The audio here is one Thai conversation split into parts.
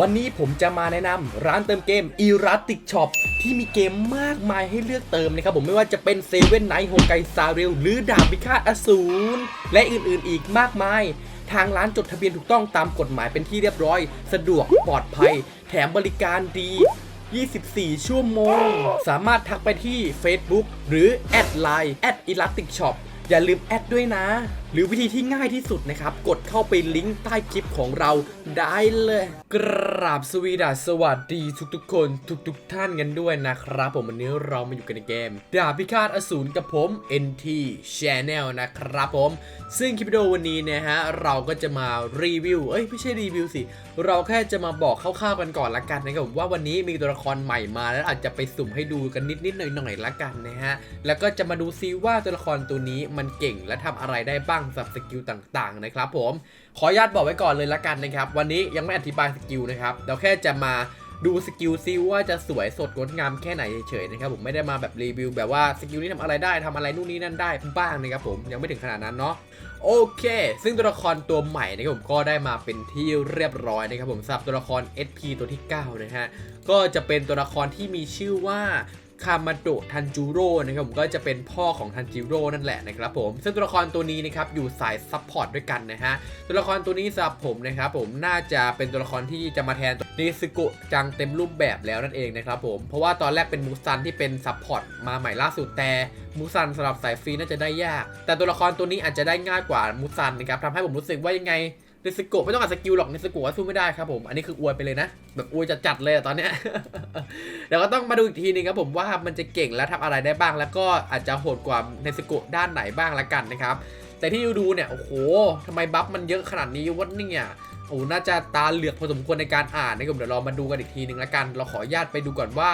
วันนี้ผมจะมาแนะนำร้านเติมเกม e r a t i c Shop ที่มีเกมมากมายให้เลือกเติมนะครับผมไม่ว่าจะเป็นเซเว่นไนท์โฮไกซาเรลหรือดาบพิฆาตอสูรและอื่นๆอีกมากมาย ทางร้านจดทะเบียนถูกต้องตามกฎหมายเป็นที่เรียบร้อย สะดวกปลอดภัย แถมบริการดี 24 ชั่วโมง สามารถทักไปที่ Facebook หรือแอดไลน์แอด Elastic Shop อย่าลืมแอดด้วยนะ หรือวิธีที่ง่ายที่สุดนะครับ กดเข้าไปลิงก์ใต้คลิปของเราได้เลย กราบสวีดัสสวัสดีทุกๆคนทุกๆท่านกันด้วยนะครับ ผมวันนี้เรามาอยู่กันในเกม ดาบพิฆาตอสูรกับผม NT Channel นะครับผม ซึ่งคลิปวิดีโอวันนี้นะฮะ เราก็จะมารีวิว เอ้ย ไม่ใช่รีวิวสิ เราแค่จะมาบอกคร่าวๆกันก่อนละกันนะครับผมว่าวันนี้มีตัวละครใหม่มา แล้วอาจจะไปสุ่มให้ดูกันนิดๆหน่อยๆละกันนะฮะแล้วก็จะมาดูซิว่าตัวละครตัวนี้มันเก่งและทำอะไรได้บ้างสับสกิลต่างๆนะครับผมขออนุญาตบอกไว้ก่อนเลยละกันนะครับ วันนี้ยังไม่อธิบายสกิลนะครับเราแค่จะมาดูสกิลซิว่าจะสวยสดงดงามแค่ไหนเฉยๆนะครับผมไม่ได้มาแบบรีวิว แบบว่าสกิลนี้ทำอะไรได้ทำอะไรนู่นนี่นั่นได้บ้างนะครับผมยังไม่ถึงขนาดนั้นเนาะโอเค ซึ่งตัวละครตัวใหม่นะครับผมก็ได้มาเป็นที่เรียบร้อยนะครับผมสำหรับตัวละคร SP ตัวที่ 9 นะฮะก็จะเป็นตัวละครที่มีชื่อว่า คามาโดะทันจูโร่นะครับผมก็จะเป็นพ่อของทันจิโร่นั่นแหละนะครับผมซึ่งตัวละครตัวนี้นะครับอยู่สายซัพพอร์ตด้วยกันนะฮะตัวละครตัวนี้สำหรับผมนะครับผมน่าจะเป็นตัวละครที่จะมาแทนนิสกุจังเต็มรูปแบบแล้วนั่นเองนะครับผมเพราะว่าตอนแรกเป็นมูซันที่เป็นซัพพอร์ตมาใหม่ล่าสุดแต่มูซันสำหรับสายฟรีน่าจะได้ยาก แต่ตัวละครตัวนี้อาจจะได้ง่ายกว่ามูซันนะครับทำให้ผมรู้สึกว่ายังไง นิสโกไม่ต้องอัดสกิลหรอกนิสโกสู้ไม่ได้ครับผม อันนี้คืออวยไปเลยนะ แบบอวยจะจัดๆเลยอะตอนเนี้ยเดี๋ยวก็ต้องมาดูอีกทีนึงครับผมว่ามันจะเก่งและทำอะไรได้บ้าง แล้วก็อาจจะโหดกว่านิสโกด้านไหนบ้างละกันนะครับ แต่ที่ดูเนี่ยโอ้โหทำไมบัฟมันเยอะขนาดนี้วะเนี่ยโอ้น่าจะตาเหลือกพอสมควรในการอ่านนะครับเดี๋ยวเรามาดูกันอีกทีนึงละกัน เราขออนุญาตไปดูก่อนว่า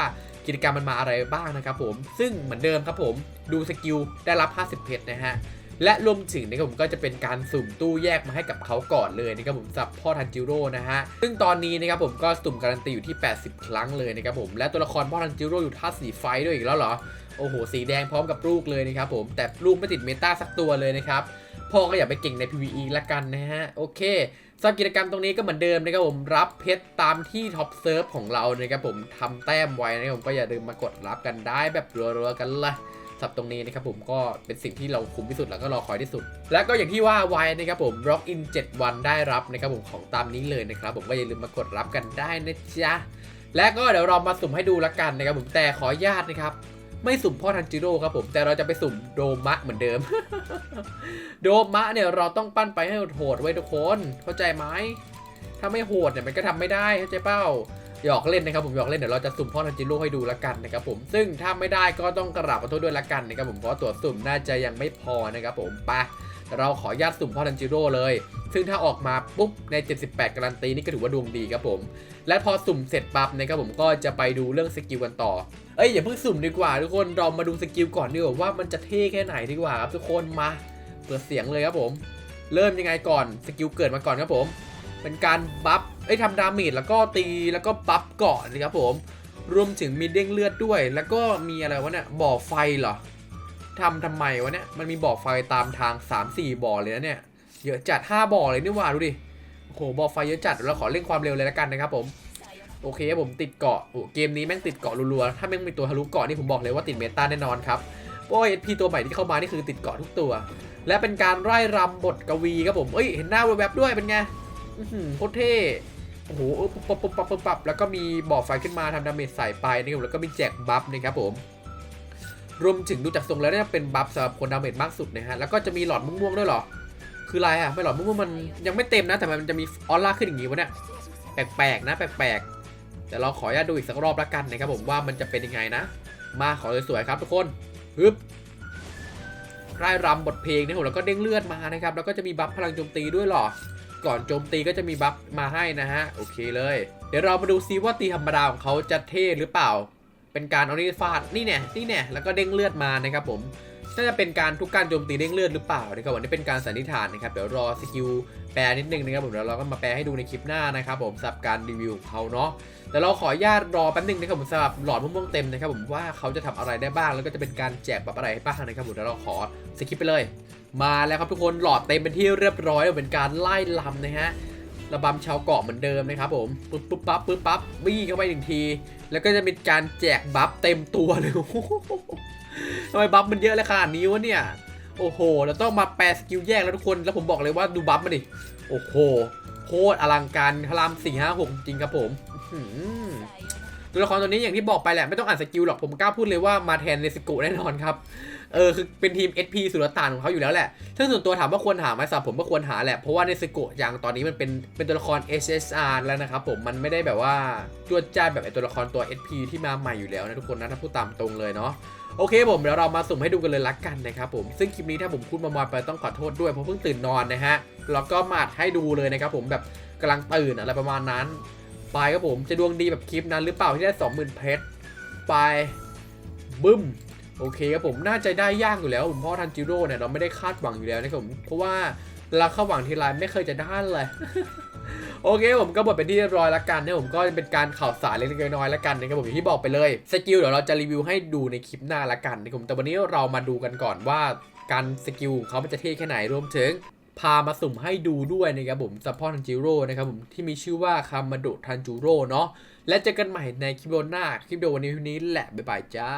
กิจกรรมมันมาอะไรบ้างนะครับผม ซึ่งเหมือนเดิมครับผม ดูสกิลได้รับ 50 เพชรนะฮะ และรวมถึงนะครับผมก็จะเป็นการสุ่มตู้แยกมาให้กับเขาก่อนเลยนะครับผมสำหรับพ่อทันจิโร่นะฮะซึ่งตอนนี้นะครับผมก็สุ่มการันตีอยู่ที่ 80 ครั้งเลยนะครับผมและตัวละครพ่อทันจิโร่อยู่ท่าสีไฟด้วยอีกแล้วเหรอโอ้โหสีแดงพร้อมกับลูกเลยนะครับผมแต่ลูกไม่ติดเมตาสักตัวเลยนะครับพ่อก็อย่าไปเก่งใน PVE ละกันนะฮะ โอเคสำหรับกิจกรรมตรงนี้ก็เหมือนเดิมนะครับผมรับเพชรตามที่ท็อปเซิร์ฟของเรานะครับผมทำแต้มไว้นะครับผมก็อย่าลืมมากดรับกันได้แบบรัวๆกันละ สับตรงนี้นะครับผมก็เป็นสิ่งที่เราคุ้มที่สุดแล้วก็รอคอยที่สุด และก็อย่างที่ว่าไว้นะครับผม Rock in 7วันได้รับนะครับผมของตามนี้เลยนะครับผมก็อย่าลืมมากดรับกันได้นะจ๊ะและก็เดี๋ยวเรามาสุ่มให้ดูละกันนะครับผมแต่ขออนุญาตนะครับไม่สุ่มพ่อทันจิโร่ครับผมแต่เราจะไปสุ่มโดมะเหมือนเดิม โดมะเนี่ยเราต้องปั้นไปให้โหดไว้ทุกคนเข้าใจไหมถ้าไม่โหดเนี่ยมันก็ทำไม่ได้เข้าใจเป้า หยอกเล่นนะครับผมหยอกเล่นเดี๋ยวเราจะสุ่มพ่อทันจิโร่ให้ดูละกันนะครับผมซึ่งถ้าไม่ได้ก็ต้องกราบขอโทษด้วยละกันนะครับผมเพราะตัวสุ่มน่าจะยังไม่พอนะครับผมไปเราขอญาตสุ่มพ่อทันจิโร่เลย ซึ่งถ้าออกมาปุ๊บใน 78 การันตีนี่ก็ถือว่าดวงดีครับผม และพอสุ่มเสร็จปั๊บนะครับผมก็จะไปดูเรื่องสกิลกันต่อ เอ้ยอย่าเพิ่งสุ่มดีกว่าทุกคนเรามาดูสกิลก่อนดีกว่าว่ามันจะเท่แค่ไหนดีกว่าครับทุกคนมาเปิดเสียงเลยครับผม เริ่มยังไงก่อนสกิลเกิดมาก่อนครับผม เป็นการบัฟเอ้ทำดาเมจแล้วก็ตีแล้วก็บัฟเกาะนะครับผม รวมถึงมีเด้งเลือดด้วย แล้วก็มีอะไรวะเนี่ยบ่อไฟเหรอทำทำไมวะเนี่ยมันมีบ่อไฟตามทาง 3-4 บ่อเลยนะเนี่ยเยอะจัด 5 บ่อเลยนี่ว่าดูดิโอ้โหบ่อไฟเยอะจัดเราขอเร่งความเร็วเลยละกันนะครับผมโอเคผมติดเกาะโอ้เกมนี้แม่งติดเกาะรัวๆถ้าแม่งมีตัวทะลุเกาะนี่ผมบอกเลยว่าติดเมตาแน่นอนครับโอ้ยพีตัวใหม่ที่เข้ามานี่คือติดเกาะทุกตัว และเป็นการไล่รำบทกวีครับผมเอ้ยเห็นหน้าแวบๆด้วยเป็นไง โคตรเท่โอ้โหปุ๊บปั๊บปุ๊บปั๊บปุ๊บปั๊บแล้วก็มีบ่อไฟขึ้นมาทำดาเมจใส่ไปนะครับแล้วก็มีแจกบัฟนะครับผม รวมถึงดูจากทรงแล้วเนี่ยเป็นบัฟสำหรับคนดาเมจมากสุดนะฮะ แล้วก็จะมีหลอดม่วงๆด้วยเหรอ คืออะไรอะไม่หลอดม่วงมันยังไม่เต็มนะ แต่มันจะมีออร่าขึ้นอย่างงี้วะเนี่ย แปลกๆนะ แปลกๆ แต่เราขออนุญาตดูอีกสักรอบละกันนะครับผมว่ามันจะเป็นยังไงนะ มาขอสวยๆครับทุกคนฮึบร่ายรำบทเพลงนะครับแล้วก็เด้งเลือดมานะครับ แล้วก็จะมีบัฟพลังโจมตีด้วยหรอ ก่อนโจมตีก็จะมีบัฟมาให้นะฮะ โอเคเลย เดี๋ยวเรามาดูซิว่าตีธรรมดาของเขาจะเท่หรือเปล่า เป็นการเอานี่ฟาดนี่เนี่ยนี่เนี่ยแล้วก็เด้งเลือดมานะครับผมน่าจะเป็นการทุกการโจมตีเด้งเลือดหรือเปล่านะครับวันนี้เป็นการสันนิษฐานนะครับเดี๋ยวรอสกิลแปลนิดนึงนะครับผมเดี๋ยวเราก็มาแปลให้ดูในคลิปหน้านะครับผมสำหรับการรีวิวของเขาเนาะแต่เราขออนุญาตรอแป๊บนึงนะครับผมสำหรับหลอดม่วงเต็มนะครับผมว่าเขาจะทำอะไรได้บ้างแล้วก็จะเป็นการแจกแบบอะไรให้บ้างนะครับผมเดี๋ยวเราขอสกิปไปเลย มาแล้วครับทุกคนหลอดเต็มเป็นที่เรียบร้อยเป็นการไล่ลำนะฮะระบำชาวเกาะเหมือนเดิมนะครับผมปุ๊บปุ๊บปั๊บปุ๊บปั๊บบี้เข้าไปหนึ่งที แล้วก็จะมีการแจกบัฟเต็มตัวเลยทำไมบัฟมันเยอะเลยขนาดนี้วะเนี่ยโอ้โหเราต้องมาแปลสกิลแยกแล้วทุกคนแล้วผมบอกเลยว่าดูบัฟมาดิโอ้โหโคตรอลังการพลามสี่ห้าหกจริงครับผมตัวละครตัวนี้อย่างที่บอกไปแหละไม่ต้องอ่านสกิลหรอกผมกล้าพูดเลยว่ามาแทนเนสโกะแน่นอนครับ เออคือเป็นทีม SP สุลต่านของเขาอยู่แล้วแหละ ซึ่งส่วนตัวถามว่าควรหาไหมสำหรับผมก็ควรหาแหละ เพราะว่าเนสโกะอย่างตอนนี้มันเป็นเป็นตัวละคร SSR แล้วนะครับผมมันไม่ได้แบบว่าจวดจ้าแบบไอตัวละครตัว SP ที่มาใหม่อยู่แล้วนะทุกคนนะถ้าพูดตามตรงเลยเนาะโอเคผมเดี๋ยวเรามาสุ่มให้ดูกันเลยละกันนะครับผมซึ่งคลิปนี้ถ้าผมพูดมามอยไปต้องขอโทษด้วยเพราะเพิ่งตื่นนอนนะฮะแล้วก็มาดให้ดูเลยนะครับผมแบบกำลังตื่นอะไรประมาณนั้น ไปครับผมจะดวงดีแบบคลิปนั้นหรือเปล่าที่ได้ 20,000เพชรไปบึ้ม โอเคครับผมน่าจะได้ยากอยู่แล้วผมเพราะทันจิโร่เนี่ยเราไม่ได้คาดหวังอยู่แล้วนะครับผมเพราะว่าเราคาดหวังทีไรไม่เคยจะได้เลยโอเคผมก็หมดเป็นที่เรียบร้อยล้วกันนะผมก็เป็นการข่าวสารเล็กๆน้อยๆล้วกันนะครับผมอย่างที่บอกไปเลยสกิลเดี๋ยวเราจะรีวิวให้ดูในคลิปหน้าละกันนะครับผมแต่วันนี้เรามาดูกันก่อนว่าการสกิลของเขามันจะเท่แค่ไหนรวมถึงพามาสุ่มให้ดูด้วยนะครับผมซัพพอร์ตทันจิโร่นะครับผมที่มีชื่อว่าคามาโดทันจิโร่เนาะและเจอกันใหม่ในคลิปวิดีโอหน้าคลิปโดวันนี้เท่านี้แหละบ๊ายบายจ้า